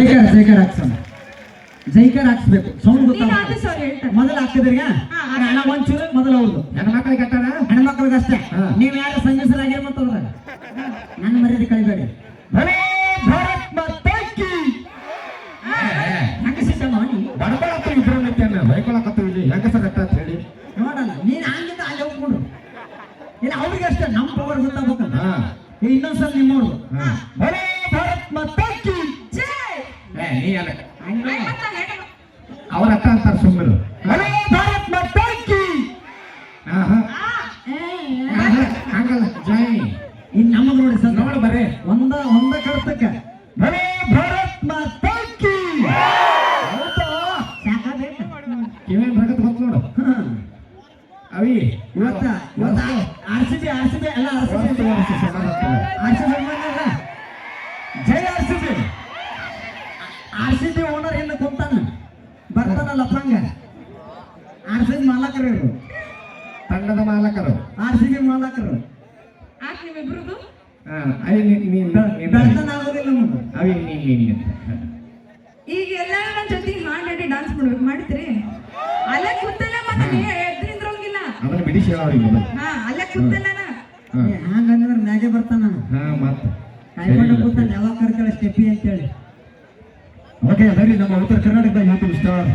ಜೈಕಾರ ಜೈಕಾರ ಹಾಕ್ಸೋಣ ಜೈಕಾರ ಹಾಕ್ಸ್ಬೇಕು sound ನೀನ್ ಆದ್ರೆ ಗೊತ್ತಾಗ ಸರ್ ಹೇಳ್ತಾರೆ ಮೊದಲು ಹಾಕ್ತಿದ್ರಿಗ. ಒಂಚೂರು ಮೊದಲು ಅವ್ರದ್ದು ಹೆಣ್ಮಕ್ಳಿಗೆ ಕಟ್ಟಾರ ಹೆಣ್ಮಕ್ಳಿಗೆ ಅಷ್ಟೇ. ಹಾ. ನೀವು ಯಾರು ಸಂಗೀತರಾಗಿರ್ ಮತ್ತಂದ್ರ ನನ್ನ ಮರ್ಯಾದೆ ಕಳಿಬೇಡಿ. ನೋಡಲ್ಲ ನೀನ್ ಹಂಗಿಂದ ಅಲ್ಲಿ ಇಲ್ಲ ಅವ್ರಿಗೆ ಅಷ್ಟೇ ನಮ್ಮ ಪವರ್ ಗೊತ್ತಾಗ್ಬೇಕಲ್ಲ ಇನ್ನೊಂದ್ಸಲ ನಿಮ್ಮವ್ರು ಭಾರತ್ ಮಾತಾ ಕಿ ಜೈ ಏ ನೀ ಅಲ್ಲ. ಅವ್ರ ಅಕ್ಕ ಅಂತಾರ ಸುಮ್ಮರು ಭಾರತ್ ಮಾತಾ ಕಿ ಹಂಗಲ್ಲ. ಜೈ. ಇನ್ ನಮಗ್ ನೋಡಿ ಸರ್ ನೋಡಿ ಬರೇ. ಒಂದ ಒಂದ ಕರ್ತಕ್ಕ ಭಲೇ ಭಾರತ್ ಮಾತಾ ಕಿ. ಸಾಕಾಗಬೇಕು ಕಿವೇನ್ ಭಗತ್ ಗೊತ್ತು ನೋಡು. ಅವಿ. ಇವತ್ತ ಇವತ್ತ R C B R C B ಅಲ್ಲ R C B. R C B R C B owner ಇನ್ನು ಕುಂತಾನ? ಬರ್ತಾನ ಲಫಂಗ ಆರ್ ಸಿ ಬಿ ಮಾಲಕರು ಇವರು. ತಂಡದ ಮಾಲಕರು. ಆರ್ ಸಿ ಬಿ ಮಾಲಕರು. ಆಕ್ ನಿಮ್ಮಿಬ್ರದು? ಹಾ, ಐ ನೀನ್ ನೀನ್ ನೀನ್- ಬೆಳ್ತಾನ ಆಗೋದಿಲ್ಲ ನಮ್ಗೆ ಅವಿ ನೀನ್ ನೀನ್ ನೀನ್. ಈಗ ಎಲ್ಲರೂ ನನ್ನ ಜೊತೆ ಹಾಡ್ ಹಾಡಿ ಡಾನ್ಸ್ ಮಾಡ್ಬೇಕು ಮಾಡ್ತೀರಿ ಅಲ್ಲೇ ಕೂತಲ್ಲ ಮತ್ತೆ ಎದ್ರಿಂದ್ರೋಗಿಲ್ಲ ಅದನ್ನ ಬಿಡಿಸಿ ಅವ್ರಿಗೆ ಹಾ ಅಲ್ಲೇ ಕೂತಲ್ಲನ ಹಾ. ಹಂಗಂದ್ರೆ ಮ್ಯಾಗೆ ಬರ್ತಾನ ನಾನು. ಹಾ ಮತ್ತ. ಕಾಯ್ಕೊಂಡು ಕೂತಾನ ಯಾವಾಗ ಕರ್ತಾಳೆ ಸ್ಟೆಪಿ ಅಂತೇಳಿ. ಓಕೆ ಬರೀ ನಮ್ಮ ಉತ್ತರ ಕರ್ನಾಟಕದ ಯೂಟ್ಯೂಬ್ ಸ್ಟಾರ್